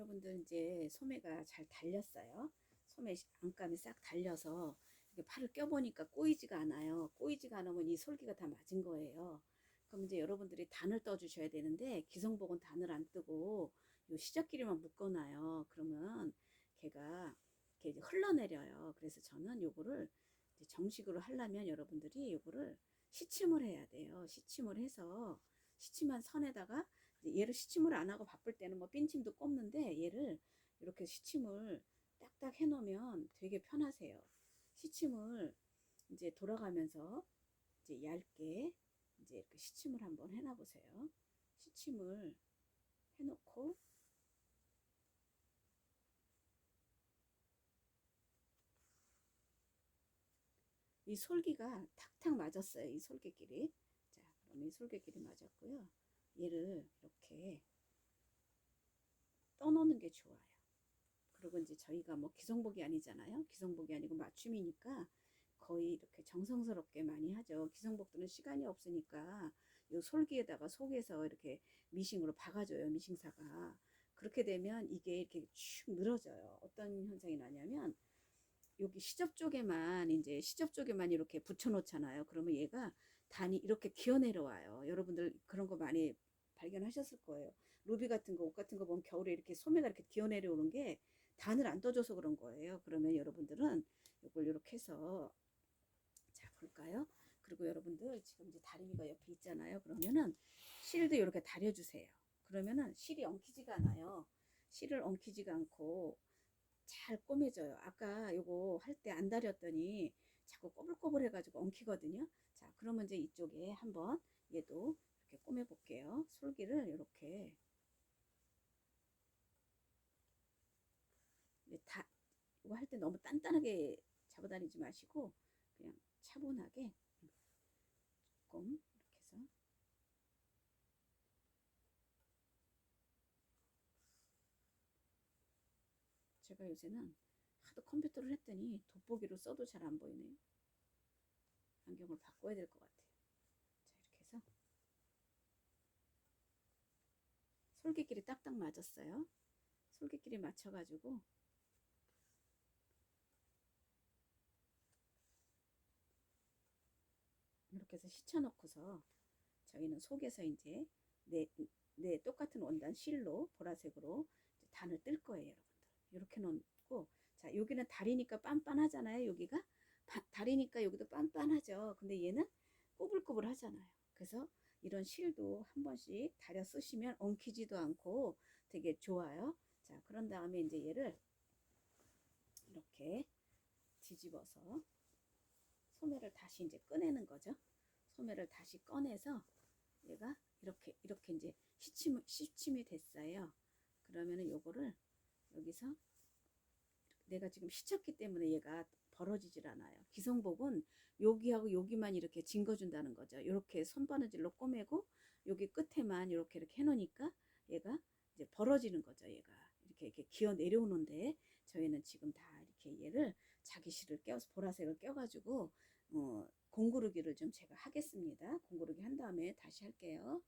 여러분들 이제 소매가 잘 달렸어요. 소매 안감이 싹 달려서 팔을 껴보니까 꼬이지가 않아요. 꼬이지가 않으면 이 솔기가 다 맞은 거예요. 그럼 이제 여러분들이 단을 떠주셔야 되는데 기성복은 단을 안 뜨고 요 시접끼리만 묶어놔요. 그러면 걔가 이렇게 흘러내려요. 그래서 저는 요거를 정식으로 하려면 여러분들이 요거를 시침을 해야 돼요. 시침을 해서 시침한 선에다가 얘를 시침을 안 하고 바쁠 때는 뭐 핀침도 꼽는데 얘를 이렇게 시침을 딱딱 해놓으면 되게 편하세요. 시침을 이제 돌아가면서 이제 얇게 이제 이렇게 시침을 한번 해놔 보세요. 시침을 해놓고 이 솔기가 탁탁 맞았어요. 이 솔개끼리. 자, 그럼 이 솔개끼리 맞았고요. 얘를 이렇게 떠놓는 게 좋아요. 그리고 이제 저희가 뭐 기성복이 아니잖아요. 기성복이 아니고 맞춤이니까 거의 이렇게 정성스럽게 많이 하죠. 기성복들은 시간이 없으니까 요 솔기에다가 속에서 이렇게 미싱으로 박아줘요. 미싱사가. 그렇게 되면 이게 이렇게 축 늘어져요. 어떤 현상이 나냐면 여기 시접 쪽에만 이제 시접 쪽에만 이렇게 붙여 놓잖아요. 그러면 얘가 단이 이렇게 기어 내려와요. 여러분들 그런 거 많이 발견하셨을 거예요. 루비 같은 거, 옷 같은 거 보면 겨울에 이렇게 소매가 이렇게 기어 내려오는 게 단을 안 떠줘서 그런 거예요. 그러면 여러분들은 이걸 이렇게 해서 자 볼까요? 그리고 여러분들 지금 이제 다리미가 옆에 있잖아요. 그러면은 실도 이렇게 다려주세요. 그러면은 실이 엉키지가 않아요. 실을 엉키지가 않고 잘 꼬매져요. 아까 요거 할 때 안 다렸더니 자꾸 꼬불꼬불 해가지고 엉키거든요. 자, 그러면 이제 이쪽에 한번 얘도 이렇게 꼬매 볼게요. 솔기를 이렇게 다 이거 할 때 너무 단단하게 잡아다니지 마시고 그냥 차분하게 조금 이렇게 해서 제가 요새는 하도 컴퓨터를 했더니 돋보기로 써도 잘 안 보이네요. 안경을 바꿔야 될 것 같아요. 자, 이렇게 해서 솔개끼리 딱딱 맞았어요. 솔개끼리 맞춰가지고 이렇게 해서 시쳐놓고서 저희는 속에서 이제 내, 내 똑같은 원단 실로 보라색으로 단을 뜰 거예요, 자 여기는 다리니까 빤빤하잖아요. 여기가 바, 다리니까 여기도 빤빤하죠. 근데 얘는 꼬불꼬불 하잖아요. 그래서 이런 실도 한 번씩 다려 쓰시면 엉키지도 않고 되게 좋아요. 자 그런 다음에 이제 얘를 이렇게 뒤집어서 소매를 다시 이제 꺼내는 거죠. 소매를 다시 꺼내서 얘가 이렇게 이렇게 이제 시침 시침이 됐어요. 그러면은 요거를 여기서 내가 지금 시쳤기 때문에 얘가 벌어지질 않아요. 기성복은 여기하고 여기만 이렇게 징거준다는 거죠. 이렇게 손바느질로 꼬매고 여기 끝에만 이렇게 이렇게 해놓으니까 얘가 이제 벌어지는 거죠. 얘가 이렇게 이렇게 기어 내려오는데 저희는 지금 다 이렇게 얘를 자기 실을 껴서 보라색을 껴가지고 어, 공구르기를 좀 제가 하겠습니다. 공구르기 한 다음에 다시 할게요.